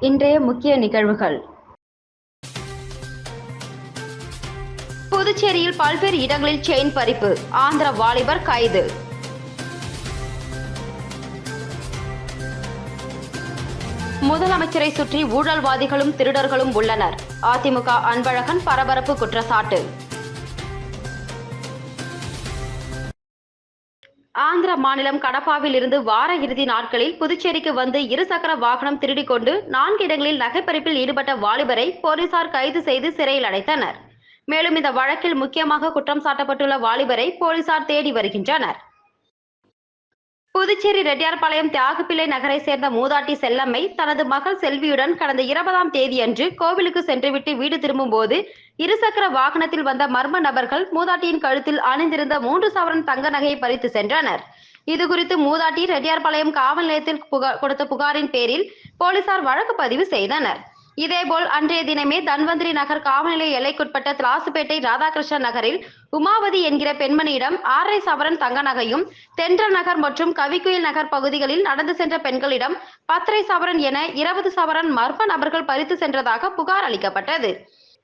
இன்றைய முக்கிய நிகழ்வுகள். புதுச்சேரியில் பல்வேறு இடங்களில் செயின் பறிப்பு ஆந்திர வாலிபர் கைது. முதலமைச்சரை சுற்றி ஊழல்வாதிகளும் திருடர்களும் உள்ளனர். அதிமுக அன்பழகன் பரபரப்பு குற்றச்சாட்டு. ஆந்திர மாநிலம் கடப்பாவில் இருந்து வார இறுதி நாட்களில் புதுச்சேரிக்கு வந்து இருசக்கர வாகனம் திருடிக் கொண்டு நான்கு இடங்களில் நகைப்பறிப்பில் ஈடுபட்ட வாலிபரை போலீசார் கைது செய்து சிறையில் அடைத்தனர். மேலும் இந்த வழக்கில் முக்கியமாக குற்றம் சாட்டப்பட்டுள்ள வாலிபரை போலீசார் தேடி வருகின்றனர். புதுச்சேரி ரெட்டியார்பாளையம் தியாகப்பிள்ளை நகரை சேர்ந்த மூதாட்டி செல்லம்மை தனது மகள் செல்வியுடன் கடந்த இருபதாம் தேதியன்று கோவிலுக்கு சென்றுவிட்டு வீடு திரும்பும் போது இருசக்கர வாகனத்தில் வந்த மர்ம நபர்கள் மூதாட்டியின் கழுத்தில் அணிந்திருந்த மூன்று சவரன் தங்க நகையை பறித்து சென்றனர். இதுகுறித்து மூதாட்டி ரெட்டியார்பாளையம் காவல் நிலையத்தில் புகார் கொடுத்த புகாரின் பேரில் போலீசார் வழக்கு பதிவு செய்தனர். இதேபோல் அன்றைய தினமே தன்வந்திரி நகர் காவல்நிலைய எல்லைக்குட்பட்ட திலாசுப்பேட்டை ராதாகிருஷ்ணன் நகரில் உமாவதி என்கிற பெண்மணியிடம் ஆறரை சவரன் தங்க நகையும் தென்ற நகர் மற்றும் கவிக்குயில் நகர் பகுதிகளில் நடந்து சென்ற பெண்களிடம் பத்தரை சவரன் என இருபது சவரன் மர்ம நபர்கள் பறித்து சென்றதாக புகார் அளிக்கப்பட்டது.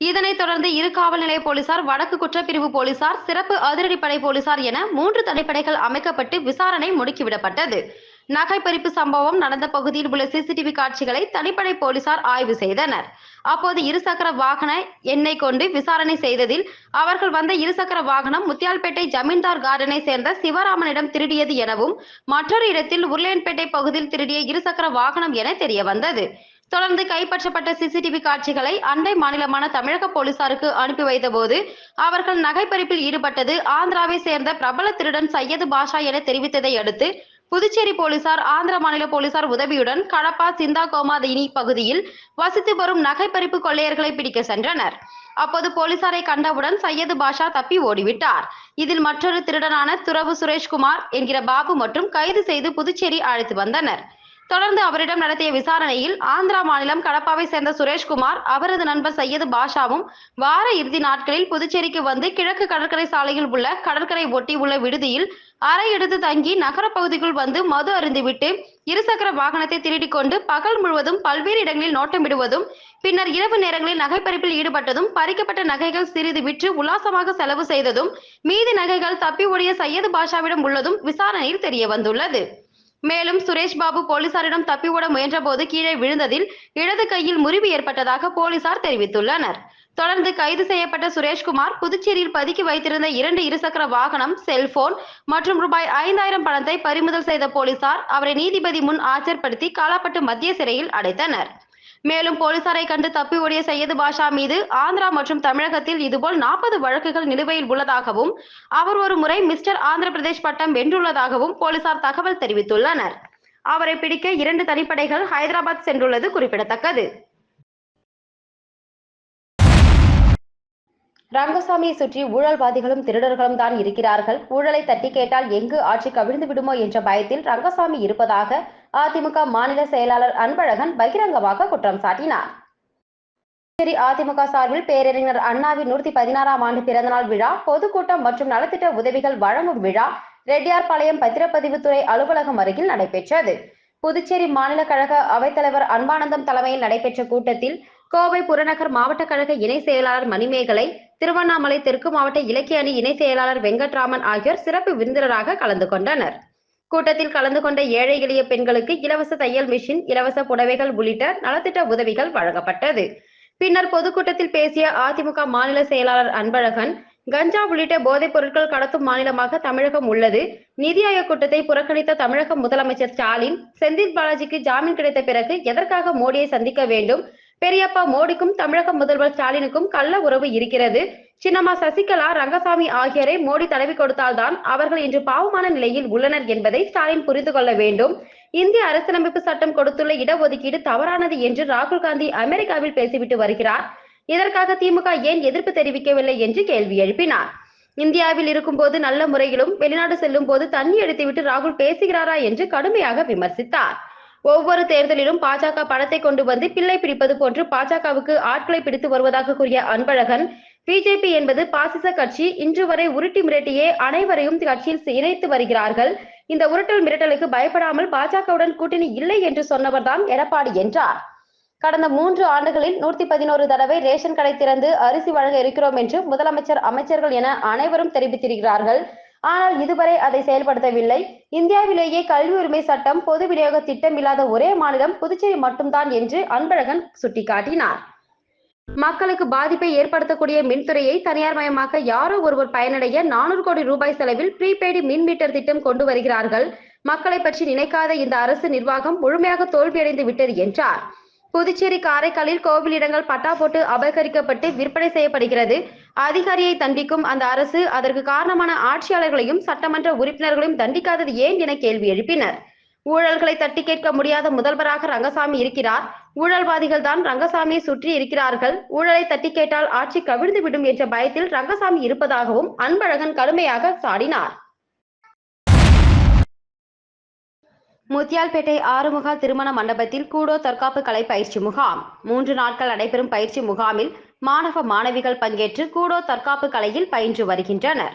இதனைத் தொடர்ந்து இரு காவல் நிலைய போலீசார் வடக்கு குற்றப்பிரிவு போலீசார் சிறப்பு அதிரடிப்படை போலீசார் என மூன்று தனிப்படைகள் அமைக்கப்பட்டு விசாரணை முடுக்கிவிடப்பட்டது. நகை பறிப்பு சம்பவம் நடந்த பகுதியில் உள்ள சிசிடிவி காட்சிகளை தனிப்படை போலீசார் ஆய்வு செய்தனர். அப்போது இருசக்கர வாகன எண்ணெய் கொண்டு விசாரணை செய்ததில் அவர்கள் வந்த இருசக்கர வாகனம் முத்தியால்பேட்டை ஜமீன்தார் கார்டனை சேர்ந்த சிவராமனிடம் திருடியது எனவும் மற்றொரு இடத்தில் உருளையன்பேட்டை பகுதியில் திருடிய இருசக்கர வாகனம் என தெரிய வந்தது தொடர்ந்து கைப்பற்றப்பட்ட சிசிடிவி காட்சிகளை அண்டை மாநிலமான தமிழக போலீசாருக்கு அனுப்பி வைத்தபோது அவர்கள் நகைப்பறிப்பில் ஈடுபட்டது ஆந்திராவை சேர்ந்த பிரபல திருடன் சையது பாஷா என தெரிவித்ததை அடுத்து புதுச்சேரி போலீசார் ஆந்திர மாநில போலீசார் உதவியுடன் கடப்பா சிந்தா கோமாதினி பகுதியில் வசித்து வரும் நகைப்பறிப்பு கொள்ளையர்களை பிடிக்க சென்றனர். அப்போது போலீசாரை கண்டவுடன் சையது பாஷா தப்பி ஓடிவிட்டார். இதில் மற்றொரு திருடனான துறவு சுரேஷ்குமார் என்கிற பாபு மற்றும் கைது செய்து புதுச்சேரி அழைத்து வந்தனர். தொடர்ந்து அவரிடம் நடத்திய விசாரணையில் ஆந்திரா மாநிலம் கடப்பாவை சேர்ந்த சுரேஷ்குமார் அவரது நண்பர் சையது பாஷாவும் வார இறுதி நாட்களில் புதுச்சேரிக்கு வந்து கிழக்கு கடற்கரை சாலையில் உள்ள கடற்கரை ஒட்டி உள்ள விடுதியில் அறை எடுத்து தங்கி நகர பகுதிக்குள் வந்து மது அருந்திவிட்டு இருசக்கர வாகனத்தை திருடிக் கொண்டு பகல் முழுவதும் பல்வேறு இடங்களில் நோட்டமிடுவதும் பின்னர் இரவு நேரங்களில் நகைப்பறிப்பில் ஈடுபட்டதும் பறிக்கப்பட்ட நகைகள் சிறிது விற்று உல்லாசமாக செலவு செய்ததும் மீதி நகைகள் தப்பி ஓடிய சையது பாஷாவிடம் உள்ளதும் விசாரணையில் தெரிய வந்துள்ளது மேலும் சுரேஷ் பாபு போலீசாரிடம் தப்பிவிட முயன்றபோது கீழே விழுந்ததில் இடது கையில் முறிவு ஏற்பட்டதாக போலீசார் தெரிவித்துள்ளனர். தொடர்ந்து கைது செய்யப்பட்ட சுரேஷ்குமார் புதுச்சேரியில் பதுக்கி வைத்திருந்த இரண்டு இருசக்கர வாகனம் செல்போன் மற்றும் ரூபாய் ஐந்தாயிரம் பணத்தை பறிமுதல் செய்த போலீசார் அவரை நீதிபதி முன் ஆஜர்படுத்தி காலாப்பட்டு மத்திய சிறையில் அடைத்தனர். மேலும் போலீசாரை கண்டு தப்பி ஓடிய சையது பாஷா மீது ஆந்திரா மற்றும் தமிழகத்தில் இதுபோல் நாற்பது வழக்குகள் நிலுவையில் உள்ளதாகவும் அவர் ஒரு முறை மிஸ்டர் ஆந்திர பிரதேஷ் பட்டம் வென்றுள்ளதாகவும் போலீசார் தகவல் தெரிவித்துள்ளனர். அவரை பிடிக்க இரண்டு தனிப்படைகள் ஹைதராபாத் சென்றுள்ளது குறிப்பிடத்தக்கது. ரங்கசாமியை சுற்றி ஊழல்வாதிகளும் திருடர்களும் தான் இருக்கிறார்கள். ஊழலை தட்டி கேட்டால் எங்கு ஆட்சி கவிழ்ந்து விடுமோ என்ற பயத்தில் ரங்கசாமி இருப்பதாக அதிமுக மாநில செயலாளர் அன்பழகன் பகிரங்கமாக குற்றம் சாட்டினார். புதுச்சேரி அதிமுக சார்பில் பேரறிஞர் அண்ணாவின் நூத்தி பதினாறாம் ஆண்டு பிறந்தநாள் விழா பொதுக்கூட்டம் மற்றும் நலத்திட்ட உதவிகள் வழங்கும் விழா ரெட்டியார்பாளையம் பத்திரப்பதிவுத்துறை அலுவலகம் அருகில் நடைபெற்றது. புதுச்சேரி மாநில கழக அவைத்தலைவர் அன்பானந்தம் தலைமையில் நடைபெற்ற கூட்டத்தில் கோவை புறநகர் மாவட்ட கழக இணை செயலாளர் மணிமேகலை திருவண்ணாமலை தெற்கு மாவட்ட இலக்கிய அணி இணை செயலாளர் வெங்கட்ராமன் ஆகியோர் சிறப்பு விருந்தினராக கலந்து கொண்டனர். கூட்டத்தில் கலந்து கொண்ட ஏழை எளிய பெண்களுக்கு இலவச தையல் மிஷின் இலவச புடவைகள் உள்ளிட்ட நலத்திட்ட உதவிகள் வழங்கப்பட்டது. பின்னர் பொதுக்கூட்டத்தில் பேசிய அதிமுக மாநில செயலாளர் அன்பழகன் கஞ்சா உள்ளிட்ட போதைப் பொருட்கள் கடத்தும் மாநிலமாக தமிழகம் உள்ளது. நிதி ஆயோக் கூட்டத்தை புறக்கணித்த தமிழக முதலமைச்சர் ஸ்டாலின் செந்தில் பாலாஜிக்கு ஜாமீன் கிடைத்த பிறகு எதற்காக மோடியை சந்திக்க வேண்டும்? பெரியப்பா மோடிக்கும் தமிழக முதல்வர் ஸ்டாலினுக்கும் கள்ள உறவு இருக்கிறது. சின்னம்மா சசிகலா ரங்கசாமி ஆகியோரை மோடி தடவி கொடுத்தால்தான் அவர்கள் இன்று பாவமான நிலையில் உள்ளனர் என்பதை ஸ்டாலின் புரிந்து கொள்ள வேண்டும். இந்திய அரசியலமைப்பு சட்டம் கொடுத்துள்ள இடஒதுக்கீடு தவறானது என்று ராகுல் காந்தி அமெரிக்காவில் பேசிவிட்டு வருகிறார். இதற்காக திமுக ஏன் எதிர்ப்பு தெரிவிக்கவில்லை என்று கேள்வி எழுப்பினார். இந்தியாவில் இருக்கும்போது நல்ல முறையிலும் வெளிநாடு செல்லும் போது தண்ணி எடுத்துவிட்டு ராகுல் பேசுகிறாரா என்று கடுமையாக விமர்சித்தார். ஒவ்வொரு தேர்தலிலும் பாஜக பணத்தை கொண்டு வந்து பிள்ளை பிடிப்பது போன்று பாஜகவுக்கு ஆட்களை பிடித்து வருவதாக கூறிய அன்பழகன் பிஜேபி என்பது பாசிச கட்சி இன்று வரை உருட்டி மிரட்டியே அனைவரையும் கட்சியில் இணைத்து வருகிறார்கள். இந்த உருட்டல் மிரட்டலுக்கு பயப்படாமல் பாஜகவுடன் கூட்டணி இல்லை என்று சொன்னவர்தான் எடப்பாடி என்றார். கடந்த மூன்று ஆண்டுகளில் நூத்தி பதினோரு தடவை ரேஷன் கடை திறந்து அரிசி வழங்க இருக்கிறோம் என்று முதலமைச்சர் அமைச்சர்கள் என அனைவரும் தெரிவித்திருக்கிறார்கள். ஆனால் இதுவரை அதை செயல்படுத்தவில்லை. இந்தியாவிலேயே கல்வி உரிமை சட்டம் பொது விநியோக திட்டம் இல்லாத ஒரே மாநிலம் புதுச்சேரி மட்டும்தான் என்று அன்பழகன் சுட்டிக்காட்டினார். மக்களுக்கு பாதிப்பை ஏற்படுத்தக்கூடிய மின்துறையை தனியார் மயமாக்க யாரோ ஒருவர் பயனடைய நானூறு கோடி ரூபாய் செலவில் ப்ரீபெய்டு மின் மீட்டர் திட்டம் கொண்டு வருகிறார்கள். மக்களை பற்றி நினைக்காத இந்த அரசு நிர்வாகம் முழுமையாக தோல்வியடைந்து விட்டது என்றார். புதுச்சேரி காரைக்காலில் கோவில் இடங்கள் பட்டா போட்டு அபகரிக்கப்பட்டு விற்பனை செய்யப்படுகிறது. அதிகாரியை தண்டிக்கும் அந்த அரசு அதற்கு காரணமான ஆட்சியாளர்களையும் சட்டமன்ற உறுப்பினர்களையும் தண்டிக்காதது ஏன் என கேள்வி எழுப்பினர். ஊழல்களை தட்டி கேட்க முடியாத முதல்வராக ரங்கசாமி இருக்கிறார். ஊழல்வாதிகள் தான் ரங்கசாமியை சுற்றி இருக்கிறார்கள். ஊழலை தட்டி கேட்டால் ஆட்சி கவிழ்ந்து விடும் என்ற பயத்தில் ரங்கசாமி இருப்பதாகவும் அன்பழகன் கடுமையாக சாடினார். முத்தியால்பேட்டை ஆறுமுகா திருமண மண்டபத்தில் கூடோ தற்காப்பு கலை பயிற்சி முகாம். மூன்று நாட்கள் நடைபெறும் பயிற்சி முகாமில் மாணவ மாணவிகள் பங்கேற்று கூடோ தற்காப்பு கலையில் பயின்று வருகின்றனர்.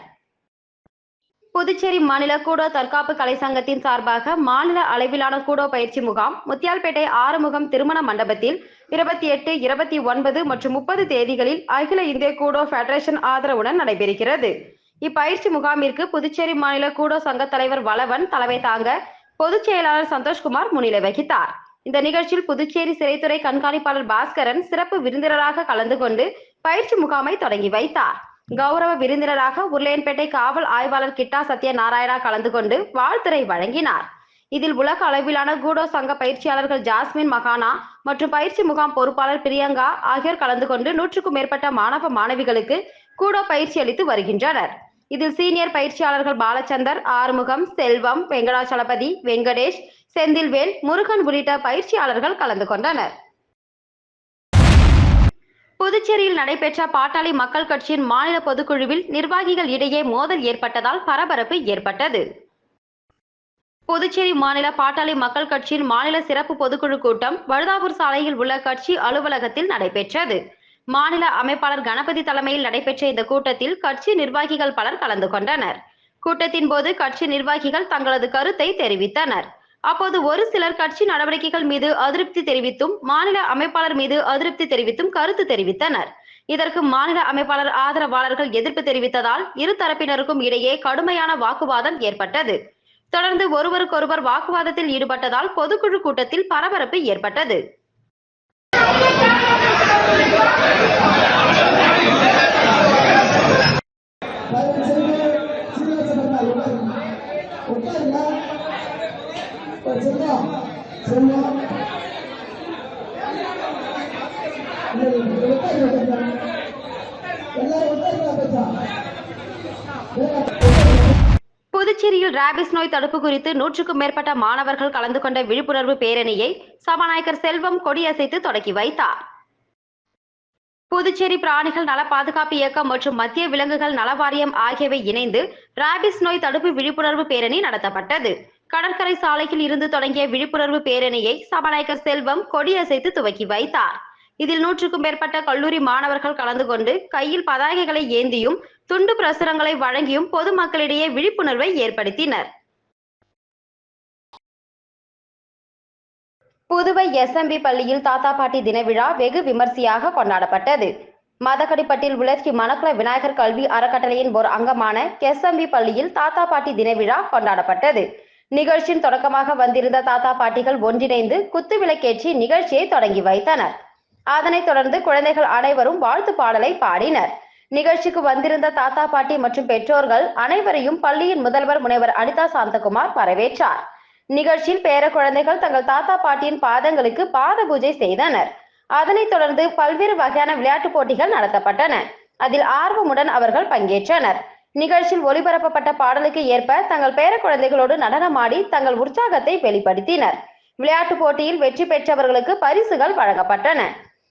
புதுச்சேரி மாநில கூடோ தற்காப்பு கலை சங்கத்தின் சார்பாக மாநில அளவிலான கூடோ பயிற்சி முகாம் முத்தியால்பேட்டை ஆறுமுகம் திருமண மண்டபத்தில் இருபத்தி எட்டு இருபத்தி ஒன்பது மற்றும் முப்பது தேதிகளில் அகில இந்திய கூடோ ஃபெடரேஷன் ஆதரவுடன் நடைபெறுகிறது. இப்பயிற்சி முகாமிற்கு புதுச்சேரி மாநில கூடோ சங்க தலைவர் வளவன் தலைமை தாங்க பொதுச் செயலாளர் சந்தோஷ்குமார் முன்னிலை வகித்தார். இந்த நிகழ்ச்சியில் புதுச்சேரி சிறைத்துறை கண்காணிப்பாளர் பாஸ்கரன் சிறப்பு விருந்தினராக கலந்து கொண்டு பயிற்சி முகாமை தொடங்கி வைத்தார். கௌரவ விருந்தினராக உருளையன்பேட்டை காவல் ஆய்வாளர் கிட்டா சத்ய நாராயணா கலந்து கொண்டு வாழ்த்துரை வழங்கினார். இதில் உலக அளவிலான கூடோ சங்க பயிற்சியாளர்கள் ஜாஸ்மின் மகானா மற்றும் பயிற்சி முகாம் பொறுப்பாளர் பிரியங்கா ஆகியோர் கலந்து கொண்டு நூற்றுக்கும் மேற்பட்ட மாணவ மாணவிகளுக்கு கூடோ பயிற்சி அளித்து வருகின்றனர். இதில் சீனியர் பயிற்சியாளர்கள் பாலச்சந்தர் ஆறுமுகம் செல்வம் வெங்கடாச்சலபதி வெங்கடேஷ் செந்தில்வேல் முருகன் உள்ளிட்ட பயிற்சியாளர்கள் கலந்து கொண்டனர். புதுச்சேரியில் நடைபெற்ற பாட்டாளி மக்கள் கட்சியின் மாநில பொதுக்குழுவில் நிர்வாகிகள் இடையே மோதல் ஏற்பட்டதால் பரபரப்பு ஏற்பட்டது. புதுச்சேரி மாநில பாட்டாளி மக்கள் கட்சியின் மாநில சிறப்பு பொதுக்குழு கூட்டம் வழுதாவூர் சாலையில் உள்ள கட்சி அலுவலகத்தில் நடைபெற்றது. மாநில அமைப்பாளர் கணபதி தலைமையில் நடைபெற்ற இந்த கூட்டத்தில் கட்சி நிர்வாகிகள் பலர் கலந்து கொண்டனர். கூட்டத்தின் போது கட்சி நிர்வாகிகள் தங்களது கருத்தை தெரிவித்தனர். அப்போது ஒரு சிலர் கட்சி நடவடிக்கைகள் மீது அதிருப்தி தெரிவித்தும் மாநில அமைப்பாளர் மீது அதிருப்தி தெரிவித்தும் கருத்து தெரிவித்தனர். இதற்கு மாநில அமைப்பாளர் ஆதரவாளர்கள் எதிர்ப்பு தெரிவித்ததால் இரு தரப்பினருக்கும் இடையே கடுமையான வாக்குவாதம் ஏற்பட்டது. தொடர்ந்து ஒருவருக்கொருவர் வாக்குவாதத்தில் ஈடுபட்டதால் பொதுக்குழு கூட்டத்தில் பரபரப்பு ஏற்பட்டது தயவு செய்து சீனிவாசன் உட்காருங்க செல்வம் செல்வம் உட்காருங்க எல்லாரும் உட்காருங்க பேசா புதுச்சேரியில் ராபிஸ் நோய் தடுப்பு குறித்து நூற்றுக்கும் மேற்பட்ட மாணவர்கள் கலந்து கொண்ட விழிப்புணர்வு பேரணியை சபாநாயகர் செல்வம் கொடியசைத்து தொடக்கி வைத்தார். புதுச்சேரி பிராணிகள் நல பாதுகாப்பு இயக்கம் மற்றும் மத்திய விலங்குகள் நல வாரியம் ஆகியவை இணைந்து ராபிஸ் நோய் தடுப்பு விழிப்புணர்வு பேரணி நடத்தப்பட்டது. கடற்கரை சாலையில் இருந்து தொடங்கிய விழிப்புணர்வு பேரணியை சபாநாயகர் செல்வம் கொடியசைத்து துவக்கி வைத்தார். இதில் நூற்றுக்கும் மேற்பட்ட கல்லூரி மாணவர்கள் கலந்து கொண்டு கையில் பதாகைகளை ஏந்தியும் துண்டு பிரசுரங்களை வழங்கியும் பொதுமக்களிடையே விழிப்புணர்வை ஏற்படுத்தினர். புதுவை எஸ்எம்பி பள்ளியில் தாத்தா பாட்டி தின விழா வெகு விமர்சையாக கொண்டாடப்பட்டது. மதக்கடிப்பட்டில் உலகி மணக்குள விநாயகர் கல்வி அறக்கட்டளையின் ஒரு அங்கமான எஸ்எம்பி பள்ளியில் தாத்தா பாட்டி தின விழா கொண்டாடப்பட்டது. நிகழ்ச்சியின் தொடக்கமாக வந்திருந்த தாத்தா பாட்டிகள் ஒன்றிணைந்து குத்து விளக்கேற்றி நிகழ்ச்சியை தொடங்கி வைத்தனர். அதனைத் தொடர்ந்து குழந்தைகள் அனைவரும் வாழ்த்து பாடலை பாடினர். நிகழ்ச்சிக்கு வந்திருந்த தாத்தா பாட்டி மற்றும் பெற்றோர்கள் அனைவரையும் பள்ளியின் முதல்வர் முனைவர் அனிதா சாந்தகுமார் வரவேற்றார். நிகழ்ச்சியில் பேர குழந்தைகள் தங்கள் தாத்தா பாட்டியின் பாதங்களுக்கு பாத பூஜை செய்தனர். அதனைத் தொடர்ந்து பல்வேறு வகையான விளையாட்டுப் போட்டிகள் நடத்தப்பட்டன. அதில் ஆர்வமுடன் அவர்கள் பங்கேற்றனர். நிகழ்ச்சியில் ஒளிபரப்பப்பட்ட பாடலுக்கு ஏற்ப தங்கள் பேர குழந்தைகளோடு நடனமாடி தங்கள் உற்சாகத்தை வெளிப்படுத்தினர். விளையாட்டுப் போட்டியில் வெற்றி பெற்றவர்களுக்கு பரிசுகள் வழங்கப்பட்டன.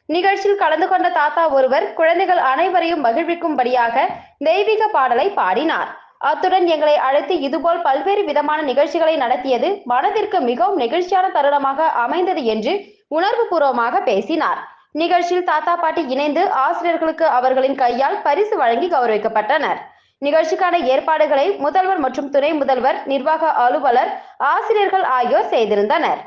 நிகழ்ச்சியில் கலந்து கொண்ட தாத்தா ஒருவர் குழந்தைகள் அனைவரையும் மகிழ்விக்கும்படியாக தெய்வீக பாடலை பாடினார். அத்துடன் எங்களை அழைத்து இதுபோல் பல்வேறு விதமான நிகழ்ச்சிகளை நடத்தியது மனதிற்கு மிகவும் நெகிழ்ச்சியான தருணமாக அமைந்தது என்று உணர்வு பூர்வமாக பேசினார். நிகழ்ச்சியில் தாத்தா பாட்டி இணைந்து ஆசிரியர்களுக்கு அவர்களின் கையால் பரிசு வழங்கி கௌரவிக்கப்பட்டனர். நிகழ்ச்சிக்கான ஏற்பாடுகளை முதல்வர் மற்றும் துணை முதல்வர் நிர்வாக அலுவலர் ஆசிரியர்கள் ஆகியோர் செய்திருந்தனர்.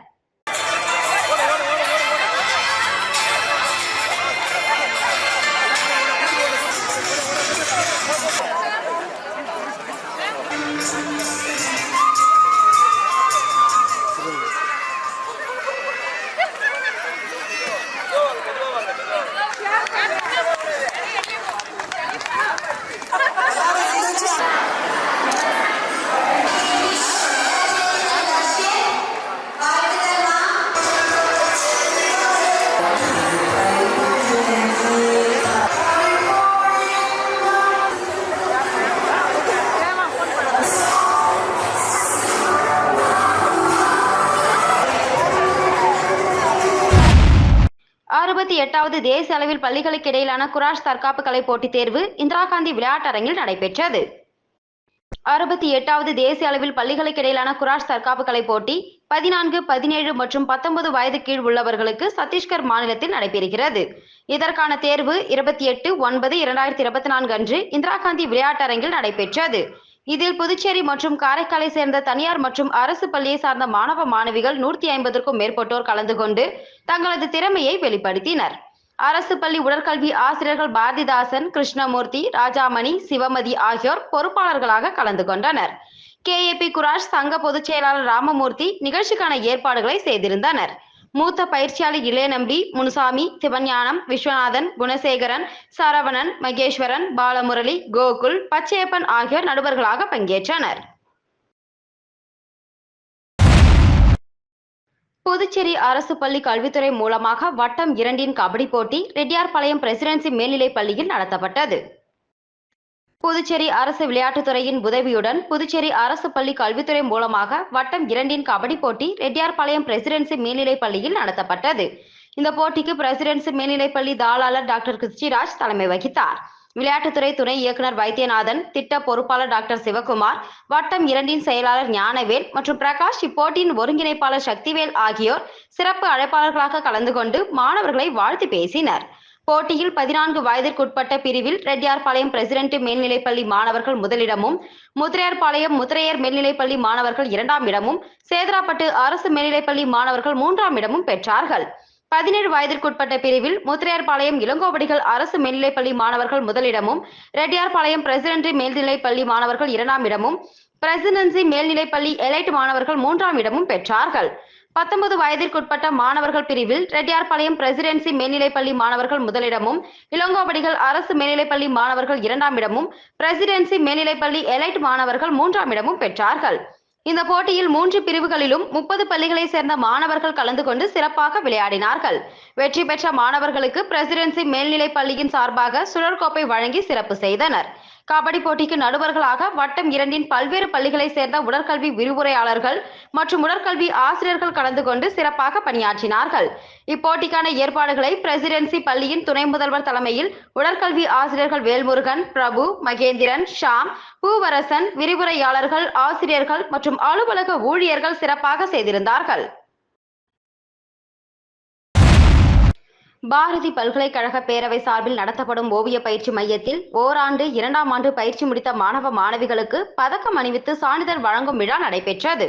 எட்டாவது தேசிய அளவில் பள்ளிகளுக்கு இடையிலான குராஷ் தற்காப்பு கலை போட்டித் தேர்வு இந்திரா காந்தி விளையாட்டரங்கில் நடைபெற்றது. அறுபத்தி எட்டாவது தேசிய அளவில் பள்ளிகளுக்கு இடையிலான குராஷ் தற்காப்பு கலை போட்டி பதினான்கு பதினேழு மற்றும் பத்தொன்பது வயது கீழ் உள்ளவர்களுக்கு சத்தீஸ்கர் மாநிலத்தில் நடைபெறுகிறது. இதற்கான தேர்வு இருபத்தி எட்டு ஒன்பது இரண்டாயிரத்தி இருபத்தி நான்கு அன்று இந்திரா காந்தி விளையாட்டரங்கில் நடைபெற்றது. இதில் புதுச்சேரி மற்றும் காரைக்காலை சேர்ந்த தனியார் மற்றும் அரசு பள்ளியை சார்ந்த மாணவ மாணவிகள் நூற்றி ஐம்பதற்கும் மேற்பட்டோர் கலந்து கொண்டு தங்களது திறமையை வெளிப்படுத்தினர். அரசு பள்ளி உடற்கல்வி ஆசிரியர்கள் பாரதிதாசன் கிருஷ்ணமூர்த்தி ராஜாமணி சிவமதி ஆகியோர் பொறுப்பாளர்களாக கலந்து கொண்டனர். கேஏபி குராஷ் சங்க பொதுச் செயலாளர் ராமமூர்த்தி நிகழ்ச்சிக்கான ஏற்பாடுகளை செய்திருந்தனர். மூத்த பயிற்சியாளர் இளையநம்பி முனுசாமி சிவஞானம் விஸ்வநாதன் குணசேகரன் சரவணன் மகேஸ்வரன் பாலமுரளி கோகுல் பச்சையப்பன் ஆகியோர் நடுவர்களாக பங்கேற்றனர். புதுச்சேரி அரசு பள்ளி கல்வித்துறை மூலமாக வட்டம் இரண்டின் கபடி போட்டி ரெட்டியார்பாளையம் பிரசிடென்சி மேல்நிலைப் பள்ளியில் நடத்தப்பட்டது. புதுச்சேரி அரசு விளையாட்டுத்துறையின் உதவியுடன் புதுச்சேரி அரசு பள்ளி கல்வித்துறை மூலமாக வட்டம் இரண்டின் கபடி போட்டி ரெட்டியார்பாளையம் பிரசிடென்சி மேல்நிலைப் பள்ளியில் நடத்தப்பட்டது. இந்த போட்டிக்கு பிரசிடென்சி மேல்நிலைப் பள்ளி தாளாளர் டாக்டர் கிருஷ்டிராஜ் தலைமை வகித்தார். விளையாட்டுத்துறை துணை இயக்குனர் வைத்தியநாதன் திட்ட பொறுப்பாளர் டாக்டர் சிவகுமார் வட்டம் இரண்டின் செயலாளர் ஞானவேல் மற்றும் பிரகாஷ் இப்போட்டியின் ஒருங்கிணைப்பாளர் சக்திவேல் ஆகியோர் சிறப்பு அழைப்பாளர்களாக கலந்து கொண்டு மாணவர்களை வாழ்த்து பேசினர். போட்டியில் பதினான்கு வயதிற்குட்பட்ட பிரிவில் ரெட்டியார்பாளையம் பிரசிடென்ட் மேல்நிலைப்பள்ளி மாணவர்கள் முதலிடமும் முத்திரையார்பாளையம் முத்திரையர் மேல்நிலைப்பள்ளி மாணவர்கள் இரண்டாம் இடமும் சேதராப்பட்டு அரசு மேல்நிலைப்பள்ளி மாணவர்கள் மூன்றாம் இடமும் பெற்றார்கள். பதினேழு வயதிற்குட்பட்ட பிரிவில் முத்திரையார்பாளையம் இளங்கோவடிகள் அரசு மேல்நிலைப்பள்ளி மாணவர்கள் முதலிடமும் ரெட்டியார்பாளையம் பிரசிடென்ட் மேல்நிலைப்பள்ளி மாணவர்கள் இரண்டாம் இடமும் பிரசிடென்சி மேல்நிலைப்பள்ளி எலைட் மாணவர்கள் மூன்றாம் இடமும் பெற்றார்கள். பத்தொன்பது வயதிற்குட்பட்ட மாணவர்கள் பிரிவில் ரெட்டியார்பாளையம் பிரசிடென்சி மேல்நிலைப்பள்ளி மாணவர்கள் முதலிடமும் இளங்கோவடிகள் அரசு மேல்நிலைப்பள்ளி மாணவர்கள் இரண்டாம் இடமும் பிரசிடென்சி மேல்நிலைப்பள்ளி எலைட் மாணவர்கள் மூன்றாம் இடமும் பெற்றார்கள். இந்த போட்டியில் மூன்று பிரிவுகளிலும் முப்பது பள்ளிகளை சேர்ந்த மாணவர்கள் கலந்து கொண்டு சிறப்பாக விளையாடினார்கள். வெற்றி பெற்ற மாணவர்களுக்கு பிரசிடென்சி மேல்நிலைப் பள்ளியின் சார்பாக சுழற்கோப்பை வழங்கி சிறப்பு செய்தனர். கபடி போட்டிக்கு நடுவர்களாக வட்டம் இரண்டின் பல்வேறு பள்ளிகளை சேர்ந்த உடற்கல்வி விரிவுரையாளர்கள் மற்றும் உடற்கல்வி ஆசிரியர்கள் கலந்து கொண்டு சிறப்பாக பணியாற்றினார்கள். இப்போட்டிக்கான ஏற்பாடுகளை பிரசிடென்சி பள்ளியின் துணை முதல்வர் தலைமையில் உடற்கல்வி ஆசிரியர்கள் வேல்முருகன் பிரபு மகேந்திரன் ஷாம் பூவரசன் விரிவுரையாளர்கள் ஆசிரியர்கள் மற்றும் அலுவலக ஊழியர்கள் சிறப்பாக செய்திருந்தார்கள். பாரதி பல்கலைக்கழக பேரவை சார்பில் நடத்தப்படும் ஓவிய பயிற்சி மையத்தில் ஓராண்டு இரண்டாம் ஆண்டு பயிற்சி முடித்த மாணவ மாணவிகளுக்கு பதக்கம் அணிவித்து சான்றிதழ் வழங்கும் விழா நடைபெற்றது.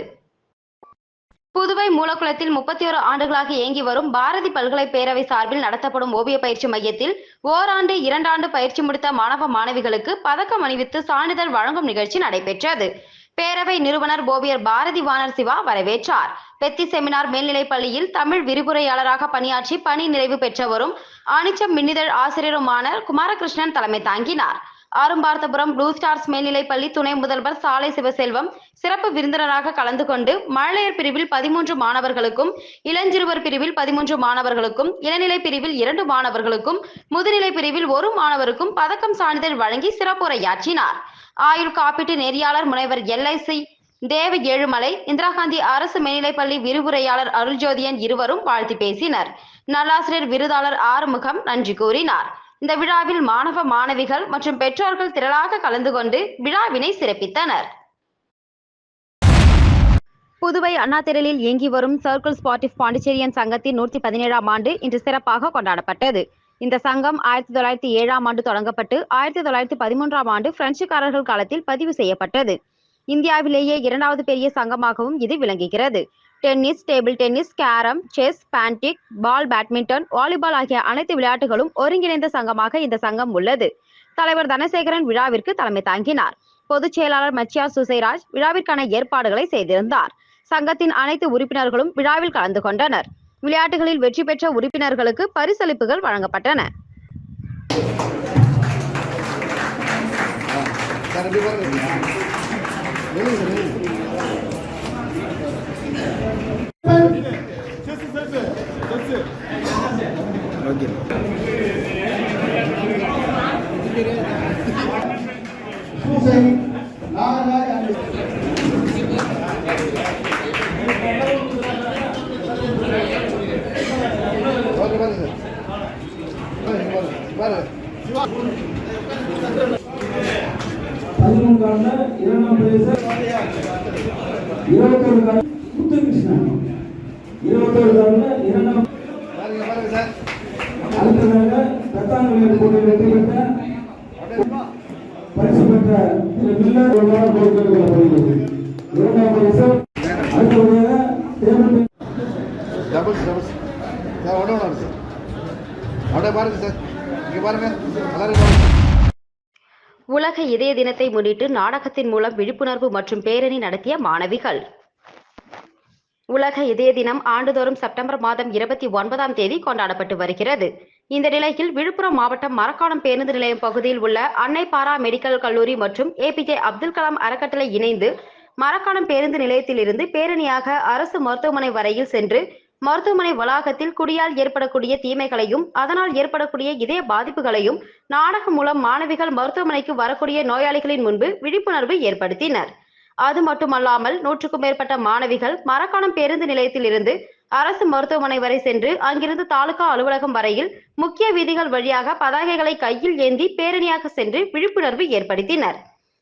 புதுவை மூலக்குளத்தில் முப்பத்தி ஒரு ஆண்டுகளாக இயங்கி வரும் பாரதி பல்கலை பேரவை சார்பில் நடத்தப்படும் ஓவிய பயிற்சி மையத்தில் ஓராண்டு இரண்டாண்டு பயிற்சி முடித்த மாணவ மாணவிகளுக்கு பதக்கம் அணிவித்து சான்றிதழ் வழங்கும் நிகழ்ச்சி நடைபெற்றது. பேரவை நிறுவனர் ஓவியர் பாரதி வாணர் சிவா வரவேற்றார். பெத்தி செமினார் மேல்நிலைப் பள்ளியில் தமிழ் விரிவுரையாளராக பணியாற்றி பணி நிறைவு பெற்றவரும் ஆணிச்சம் மின்னிதழ் ஆசிரியருமான குமாரகிருஷ்ணன் தலைமை தாங்கினார். ஆரும்பார்த்தபுரம் ப்ளூ ஸ்டார்ஸ் மேல்நிலைப் பள்ளி துணை முதல்வர் சாலை சிவசெல்வம் சிறப்பு விருந்தினராக கலந்து கொண்டு மழலையர் பிரிவில் பதிமூன்று மாணவர்களுக்கும் இளஞ்சிறுவர் பிரிவில் பதிமூன்று மாணவர்களுக்கும் இளநிலை பிரிவில் இரண்டு மாணவர்களுக்கும் முதுநிலை பிரிவில் ஒரு மாணவருக்கும் பதக்கம் சான்றிதழ் வழங்கி சிறப்புரையாற்றினார். ஆயுள் காப்பீட்டு நெறியாளர் முனைவர் எல்ஐசி தேவ ஏழுமலை இந்திரா காந்தி அரசு மேல்நிலைப்பள்ளி விரிவுரையாளர் அருள்ஜோதியன் இருவரும் வாழ்த்து பேசினர். நல்லாசிரியர் விருதாளர் ஆறுமுகம் நன்றி கூறினார். இந்த விழாவில் மாணவ மாணவிகள் மற்றும் பெற்றோர்கள் திரளாக கலந்து கொண்டு விழாவினை சிறப்பித்தனர். புதுவை அண்ணாதிரலில் இயங்கி வரும் சர்க்கிள் ஸ்பாட்டிஃப் பாண்டிச்சேரியன் சங்கத்தின் நூற்றி பதினேழாம் ஆண்டு இன்று சிறப்பாக கொண்டாடப்பட்டது. இந்த சங்கம் ஆயிரத்தி தொள்ளாயிரத்தி ஏழாம் ஆண்டு தொடங்கப்பட்டு ஆயிரத்தி தொள்ளாயிரத்தி பதிமூன்றாம் ஆண்டு பிரெஞ்சுக்காரர்கள் காலத்தில் பதிவு செய்யப்பட்டது. இந்தியாவிலேயே இரண்டாவது பெரிய சங்கமாகவும் இது விளங்குகிறது. Tennis table tennis carrom chess பேண்டிக் பால் பேட்மிண்டன் வாலிபால் ஆகிய அனைத்து விளையாட்டுகளும் ஒருங்கிணைந்த சங்கமாக இந்த சங்கம் உள்ளது. தலைவர் தனசேகரன் விழாவிற்கு தலைமை தாங்கினார். பொதுச் செயலாளர் மச்சியா சுசைராஜ் விழாவிற்கான ஏற்பாடுகளை செய்திருந்தார். சங்கத்தின் அனைத்து உறுப்பினர்களும் விழாவில் கலந்து கொண்டனர். விளையாட்டுகளில் வெற்றி பெற்ற உறுப்பினர்களுக்கு பரிசளிப்புகள் வழங்கப்பட்டன. சார் எப்படி பாருங்க வெளியே சார் வெளியே ஓகே பூசை நாகராஜ் அண்ட் ஓகே பாருங்க சார் பதினொன்றான இரண்டாம் பிரதேச இருபத்தொரு கால முத்துகிருஷ்ணன் இருபத்தொரு கால இரண்டாம் பாருங்க பாருங்க சார் அடுத்ததாக நிலையில் போட்டியில் வெற்றி பெற்ற பரிசு பெற்ற திரு மில்லர் போட்டி கொள்ளப்படுகிறது இரண்டாம் பரிசு. அடுத்தபடியாக டேபிள் டபுள்ஸ் டபுள்ஸ் சார் ஒன்று ஒன்று சார். அப்படியே பாருங்க சார். இங்கே பாருங்க. எல்லாரும் பாருங்க உலக இதய தினத்தை முன்னிட்டு நாடகத்தின் மூலம் விழிப்புணர்வு மற்றும் பேரணி நடத்திய மாணவிகள். உலக இதய தினம் ஆண்டுதோறும் செப்டம்பர் மாதம் இருபத்தி ஒன்பதாம் தேதி கொண்டாடப்பட்டு வருகிறது. இந்த நிலையில் விழுப்புரம் மாவட்டம் மரக்காணம் பேருந்து நிலையம் பகுதியில் உள்ள அன்னை பாரா மெடிக்கல் கல்லூரி மற்றும் ஏபிஜே அப்துல் கலாம் அறக்கட்டளை இணைந்து மரக்காணம் பேருந்து நிலையத்திலிருந்து பேரணியாக அரசு மருத்துவமனை வரையில் சென்று மருத்துவமனை வளாகத்தில் குடியால் ஏற்படக்கூடிய தீமைகளையும் அதனால் ஏற்படக்கூடிய இதய பாதிப்புகளையும் நாடகம் மூலம் மாணவிகள் மருத்துவமனைக்கு வரக்கூடிய நோயாளிகளின் முன்பு விழிப்புணர்வு ஏற்படுத்தினர். அது மட்டுமல்லாமல் நூற்றுக்கும் மேற்பட்ட மாணவிகள் மரக்காணம் பேருந்து நிலையத்தில் இருந்து அரசு மருத்துவமனை வரை சென்று அங்கிருந்து தாலுகா அலுவலகம் வரையில் முக்கிய வீதிகள் வழியாக பதாகைகளை கையில் ஏந்தி பேரணியாக சென்று விழிப்புணர்வு ஏற்படுத்தினர்.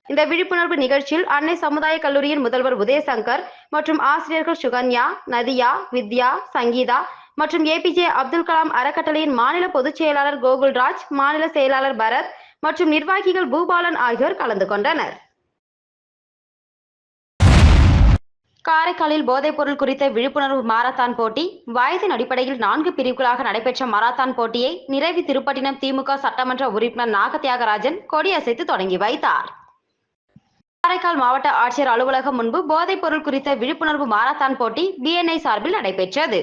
இந்த விழிப்புணர்வு நிகழ்ச்சியில் அன்னை சமுதாய கல்லூரியின் முதல்வர் உதயசங்கர் மற்றும் ஆசிரியர்கள் சுகன்யா நதியா வித்யா சங்கீதா மற்றும் ஏபிஜே அப்துல் கலாம் அறக்கட்டளையின் மாநில பொதுச் செயலாளர் கோகுல்ராஜ் மாநில செயலாளர் பரத் மற்றும் நிர்வாகிகள் பூபாலன் ஆகியோர் கலந்து கொண்டனர். காரைக்காலில் போதைப்பொருள் குறித்த விழிப்புணர்வு மாரத்தான் போட்டி வயதின் அடிப்படையில் நான்கு பிரிவுகளாக நடைபெற்ற மாரத்தான் போட்டியை நிறைவி திருப்பட்டினம் திமுக சட்டமன்ற உறுப்பினர் நாக தியாகராஜன் கொடியசைத்து தொடங்கி வைத்தார். காரைக்கால் மாவட்ட ஆட்சியர் அலுவலகம் முன்பு போதைப்பொருள் குறித்த விழிப்புணர்வு மாரத்தான் போட்டி பிஎன்ஐ சார்பில் நடைபெற்றது.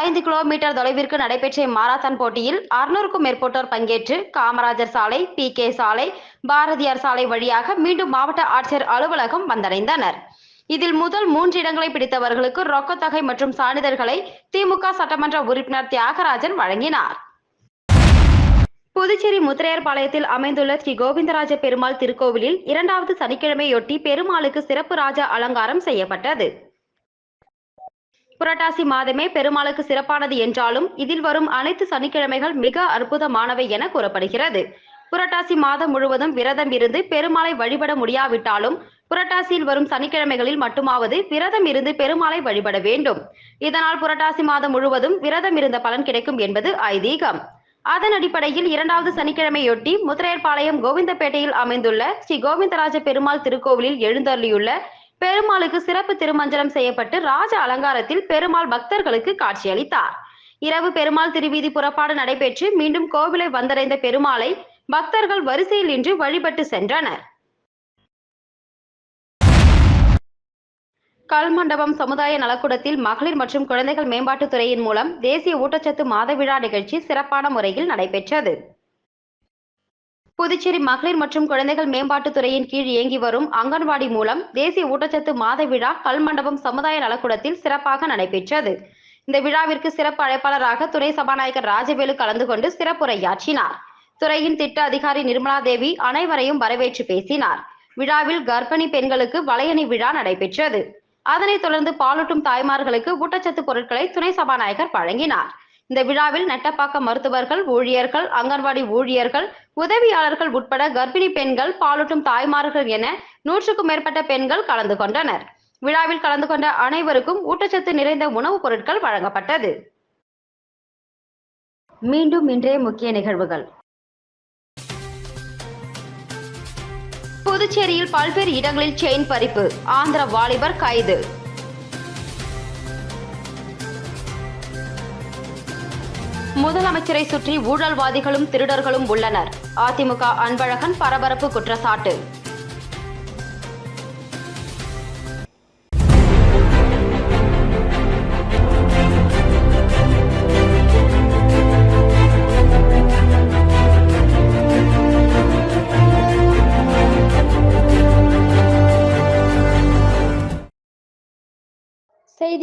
ஐந்து கிலோமீட்டர் தொலைவிற்கு நடைபெற்ற இம்மாரத்தான் போட்டியில் அறுநூறுக்கும் மேற்பட்டோர் பங்கேற்று காமராஜர் சாலை பி கே சாலை பாரதியார் சாலை வழியாக மீண்டும் மாவட்ட ஆட்சியர் அலுவலகம் வந்தடைந்தனர். இதில் முதல் மூன்று இடங்களை பிடித்தவர்களுக்கு ரொக்கத்தொகை மற்றும் சான்றிதழ்களை திமுக சட்டமன்ற உறுப்பினர் தியாகராஜன் வழங்கினார். புதுச்சேரி முத்திரையர்பாளையத்தில் அமைந்துள்ள ஸ்ரீ கோவிந்தராஜ பெருமாள் திருக்கோவிலில் இரண்டாவது சனிக்கிழமையொட்டி பெருமாளுக்கு சிறப்பு ராஜ அலங்காரம் செய்யப்பட்டது. புரட்டாசி மாதமே பெருமாளுக்கு சிறப்பானது என்றாலும் இதில் வரும் அனைத்து சனிக்கிழமைகள் மிக அற்புதமானவை என கூறப்படுகிறது. புரட்டாசி மாதம் முழுவதும் விரதம் இருந்து பெருமாளை வழிபட முடியாவிட்டாலும் புரட்டாசியில் வரும் சனிக்கிழமைகளில் மட்டுமாவது விரதம் இருந்து பெருமாளை வழிபட வேண்டும். இதனால் புரட்டாசி மாதம் முழுவதும் விரதம் இருந்த பலன் கிடைக்கும் என்பது ஐதீகம். அதன் அடிப்படையில் இரண்டாவது சனிக்கிழமையொட்டி முத்திரையர்பாளையம் கோவிந்தப்பேட்டையில் அமைந்துள்ள ஸ்ரீ கோவிந்தராஜ பெருமாள் திருக்கோவிலில் எழுந்தருளியுள்ள பெருமாளுக்கு சிறப்பு திருமஞ்சனம் செய்யப்பட்டு ராஜ அலங்காரத்தில் பெருமாள் பக்தர்களுக்கு காட்சியளித்தார். இரவு பெருமாள் திருவீதி புறப்பாடு நடைபெற்று மீண்டும் கோவிலை வந்தடைந்த பெருமாளை பக்தர்கள் வரிசையில் நின்று வழிபட்டு சென்றனர். கல்மண்டபம் சமுதாய நலக்கூடத்தில் மகளிர் மற்றும் குழந்தைகள் மேம்பாட்டுத் துறையின் மூலம் தேசிய ஊட்டச்சத்து மாத விழா நிகழ்ச்சி சிறப்பான முறையில் நடைபெற்றது. புதுச்சேரி மகளிர் மற்றும் குழந்தைகள் மேம்பாட்டுத் துறையின் கீழ் இயங்கி வரும் அங்கன்வாடி மூலம் தேசிய ஊட்டச்சத்து மாத விழா கல்மண்டபம் சமுதாய நலக்கூடத்தில் சிறப்பாக நடைபெற்றது. இந்த விழாவிற்கு சிறப்பு அழைப்பாளராக துணை சபாநாயகர் ராஜவேலு கலந்து கொண்டு சிறப்புரையாற்றினார் துறையின் திட்ட அதிகாரி நிர்மலா தேவி அனைவரையும் வரவேற்று பேசினார். விழாவில் கர்ப்பிணி பெண்களுக்கு வளையணி விழா நடைபெற்றது. அதனைத் தொடர்ந்து பாலூட்டும் தாய்மார்களுக்கு ஊட்டச்சத்து பொருட்களை துணை சபாநாயகர் வழங்கினார். இந்த விழாவில் நெட்டப்பாக்கம் மருத்துவர்கள் ஊழியர்கள் அங்கன்வாடி ஊழியர்கள் உதவியாளர்கள் உட்பட கர்ப்பிணி பெண்கள் பாலூட்டும் தாய்மார்கள் என நூற்றுக்கும் மேற்பட்ட பெண்கள் கலந்து கொண்டனர். விழாவில் கலந்து கொண்ட அனைவருக்கும் ஊட்டச்சத்து நிறைந்த உணவுப் பொருட்கள் வழங்கப்பட்டது. மீண்டும் இன்றைய முக்கிய நிகழ்வுகள். புதுச்சேரியில் பல்வேறு இடங்களில் செயின் பறிப்பு. ஆந்திர வாலிபர் கைது. முதலமைச்சரை சுற்றி ஊழல்வாதிகளும் திருடர்களும் உள்ளனர். அதிமுக அன்பழகன் பரபரப்பு குற்றச்சாட்டு.